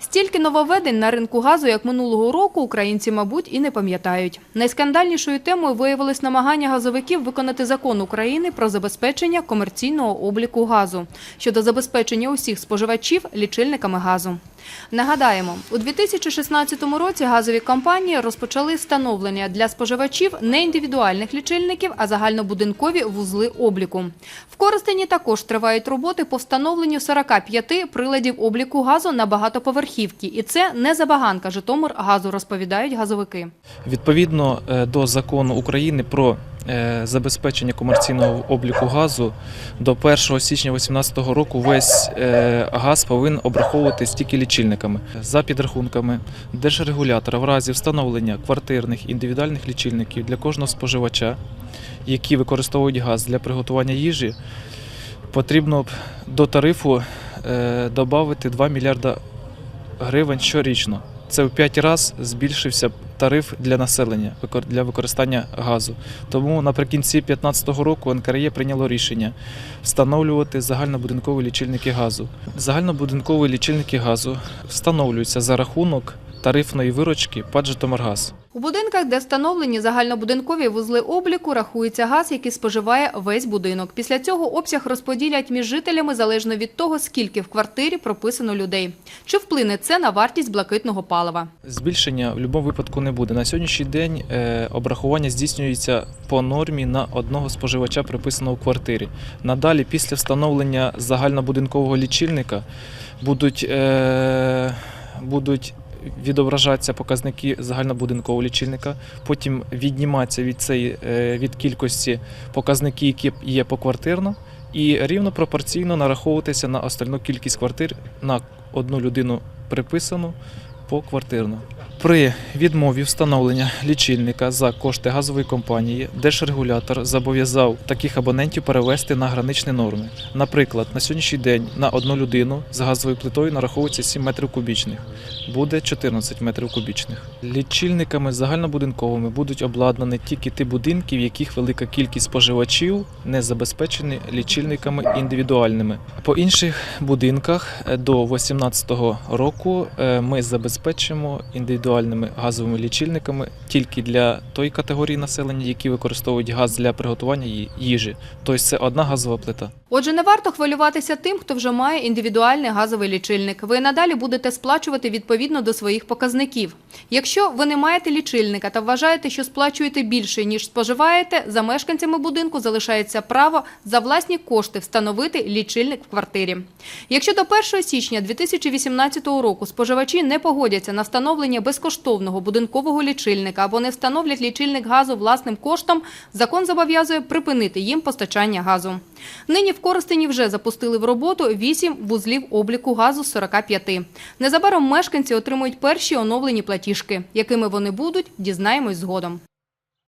Стільки нововведень на ринку газу, як минулого року, українці, мабуть, і не пам'ятають. Найскандальнішою темою виявилось намагання газовиків виконати закон України про забезпечення комерційного обліку газу щодо забезпечення усіх споживачів лічильниками газу. Нагадаємо, у 2016 році газові компанії розпочали встановлення для споживачів не індивідуальних лічильників, а загальнобудинкові вузли обліку. В Коростені також тривають роботи по встановленню 45 приладів обліку газу на багатоповерхівки. І це не забаганка Житомир-газу, розповідають газовики. Відповідно е, до закону України про забезпечення комерційного обліку газу до 1 січня 2018 року весь е, газ повинен обраховуватись тільки лічильниками. За підрахунками держрегулятора в разі встановлення квартирних індивідуальних лічильників для кожного споживача, які використовують газ для приготування їжі, потрібно б до тарифу е, додати 2 мільярда гривень щорічно. Це в 5 разів збільшився тариф для населення для використання газу. Тому наприкінці 2015 року НКРЄ прийняло рішення встановлювати загальнобудинкові лічильники газу. Загальнобудинкові лічильники газу встановлюються за рахунок тарифної виручки ПАД «Житомиргаз». У будинках, де встановлені загальнобудинкові вузли обліку, рахується газ, який споживає весь будинок. Після цього обсяг розподілять між жителями залежно від того, скільки в квартирі прописано людей. Чи вплине це на вартість блакитного палива? Збільшення в будь-якому випадку не буде. На сьогоднішній день е, обрахування здійснюється по нормі на одного споживача, приписаного в квартирі. Надалі, після встановлення загальнобудинкового лічильника, будуть, е, будуть відображатися показники загальнобудинкового лічильника, потім відніматися від, цієї, е, від кількості показники, які є поквартирно, і рівно пропорційно нараховуватися на остальну кількість квартир на одну людину приписану поквартирно. При відмові встановлення лічильника за кошти газової компанії держрегулятор зобов'язав таких абонентів перевести на граничні норми. Наприклад, на сьогоднішній день на одну людину з газовою плитою нараховується 7 метрів кубічних, буде 14 метрів кубічних. Лічильниками загальнобудинковими будуть обладнані тільки ті будинки, в яких велика кількість споживачів не забезпечені лічильниками індивідуальними. По інших будинках до 2018 року е, ми забезпечимо індивідуальними газовими лічильниками тільки для тої категорії населення, які використовують газ для приготування їжі. Тобто це одна газова плита. Отже, не варто хвилюватися тим, хто вже має індивідуальний газовий лічильник. Ви надалі будете сплачувати відповідно до своїх показників. Якщо ви не маєте лічильника та вважаєте, що сплачуєте більше, ніж споживаєте, за мешканцями будинку залишається право за власні кошти встановити лічильник в квартирі. Якщо до 1 січня 2018 року споживачі не погодяться на встановлення безкоштовного будинкового лічильника або не встановлять лічильник газу власним коштом, закон зобов'язує припинити їм постачання газу. Нині в Коростені вже запустили в роботу 8 вузлів обліку газу з 45. Незабаром мешканці отримують перші оновлені платіжки. Якими вони будуть, дізнаємось згодом.